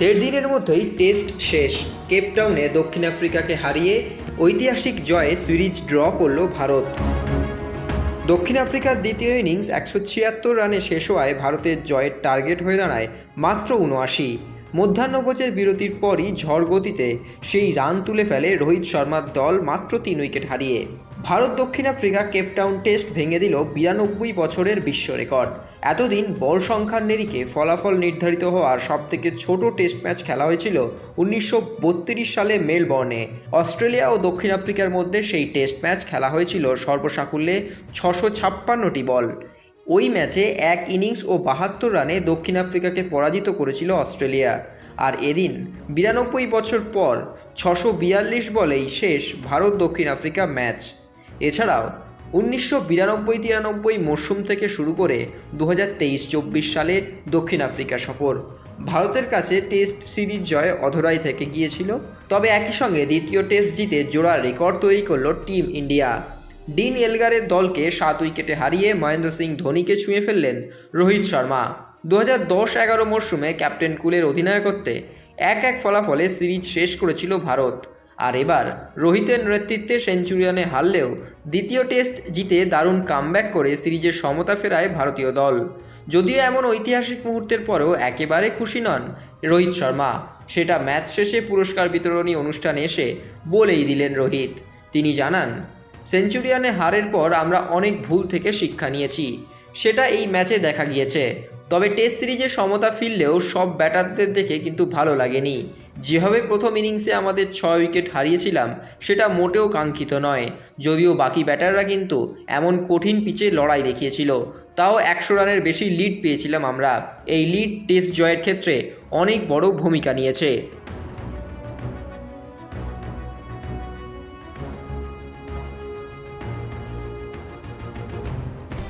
দেড় দিনের মধ্যেই টেস্ট শেষ। কেপটাউনে দক্ষিণ আফ্রিকাকে হারিয়ে ঐতিহাসিক জয়ে সিরিজ ড্র করল ভারত। দক্ষিণ আফ্রিকার দ্বিতীয় ইনিংস একশো ছিয়াত্তর রানে শেষ হওয়ায় ভারতের জয়ের টার্গেট হয়ে দাঁড়ায় মাত্র উনআশি মধ্যাহ্নভোজের বিরতির পরই ঝড় গতিতে সেই রান তুলে ফেলে রোহিত শর্মার দল মাত্র তিন উইকেট হারিয়ে। ভারত দক্ষিণ আফ্রিকা কেপটাউন টেস্ট ভেঙে দিল বিরানব্বই বছরের বিশ্ব রেকর্ড। এতদিন বল সংখ্যার নিরিখে ফলাফল নির্ধারিত হওয়ার সবথেকে ছোট টেস্ট ম্যাচ খেলা হয়েছিল উনিশশো বত্রিশ সালে মেলবর্নে। অস্ট্রেলিয়া ও দক্ষিণ আফ্রিকার মধ্যে সেই টেস্ট ম্যাচ খেলা হয়েছিল সর্বসাকুল্যে ছশো ছাপ্পান্নটি বল। ওই ম্যাচে এক ইনিংস ও বাহাত্তর রানে দক্ষিণ আফ্রিকাকে পরাজিত করেছিল অস্ট্রেলিয়া। আর এদিন, বিরানব্বই বছর পর ছশো বিয়াল্লিশ বলেই শেষ ভারত দক্ষিণ আফ্রিকা ম্যাচ। এছাড়াও, উনিশশো বিরানব্বই তিরানব্বই মরশুম থেকে শুরু করে দু হাজার তেইশ চব্বিশ সালে দক্ষিণ আফ্রিকা সফর। ভারতের কাছে টেস্ট সিরিজ জয় অধরাই থেকে গিয়েছিল, তবে একই সঙ্গে দ্বিতীয় টেস্ট জিতে জোড়া রেকর্ড তৈরি করল টিম ইন্ডিয়া। ডিন এলগারের দলকে সাত উইকেটে হারিয়ে মহেন্দ্র সিং ধোনিকে ছুঁয়ে ফেললেন রোহিত শর্মা। দু হাজার দশ এগারো মরশুমে ক্যাপ্টেন কুলের অধিনায়কত্বে এক এক ফলাফলে সিরিজ শেষ করেছিল ভারত। আর এবার রোহিতের নেতৃত্বে সেঞ্চুরিয়ানে হারলেও দ্বিতীয় টেস্ট জিতে দারুণ কামব্যাক করে সিরিজের সমতা ফেরায় ভারতীয় দল। যদিও এমন ঐতিহাসিক মুহূর্তের পরেও একেবারে খুশি নন রোহিত শর্মা। সেটা ম্যাচ শেষে পুরস্কার বিতরণী অনুষ্ঠানে এসে বলেই দিলেন রোহিত। তিনি জানান সেঞ্চুরিয়ানে হারের পর আমরা অনেক ভুল থেকে শিক্ষা নিয়েছি। সেটা এই ম্যাচে দেখা গিয়েছে। তবে টেস্ট সিরিজে সমতা ফিরলেও সব ব্যাটারদের দেখে কিন্তু ভালো লাগেনি। যেভাবে প্রথম ইনিংসে আমাদের ছয় উইকেট হারিয়েছিলাম, সেটা মোটেও কাঙ্ক্ষিত নয়। যদিও বাকি ব্যাটাররা কিন্তু এমন কঠিন পিচে লড়াই দেখিয়েছিল, তাও একশো রানের বেশি লিড পেয়েছিলাম আমরা। এই লিড টেস্ট জয়ের ক্ষেত্রে অনেক বড় ভূমিকা নিয়েছে।